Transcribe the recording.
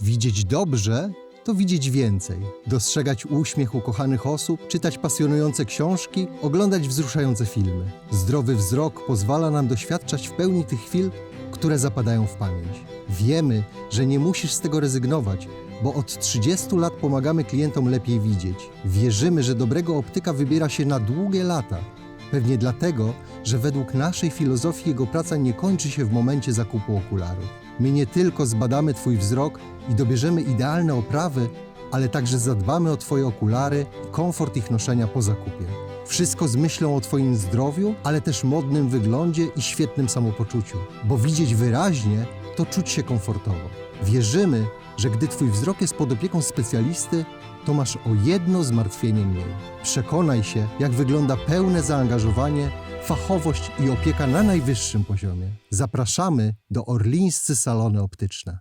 Widzieć dobrze to widzieć więcej. Dostrzegać uśmiech ukochanych osób, czytać pasjonujące książki, oglądać wzruszające filmy. Zdrowy wzrok pozwala nam doświadczać w pełni tych chwil, które zapadają w pamięć. Wiemy, że nie musisz z tego rezygnować, bo od 30 lat pomagamy klientom lepiej widzieć. Wierzymy, że dobrego optyka wybiera się na długie lata. Pewnie dlatego, że według naszej filozofii jego praca nie kończy się w momencie zakupu okularów. My nie tylko zbadamy Twój wzrok i dobierzemy idealne oprawy, ale także zadbamy o Twoje okulary i komfort ich noszenia po zakupie. Wszystko z myślą o Twoim zdrowiu, ale też modnym wyglądzie i świetnym samopoczuciu. Bo widzieć wyraźnie to czuć się komfortowo. Wierzymy, że gdy Twój wzrok jest pod opieką specjalisty, to masz o jedno zmartwienie mniej. Przekonaj się, jak wygląda pełne zaangażowanie, fachowość i opieka na najwyższym poziomie. Zapraszamy do Orlińscy Salony Optyczne.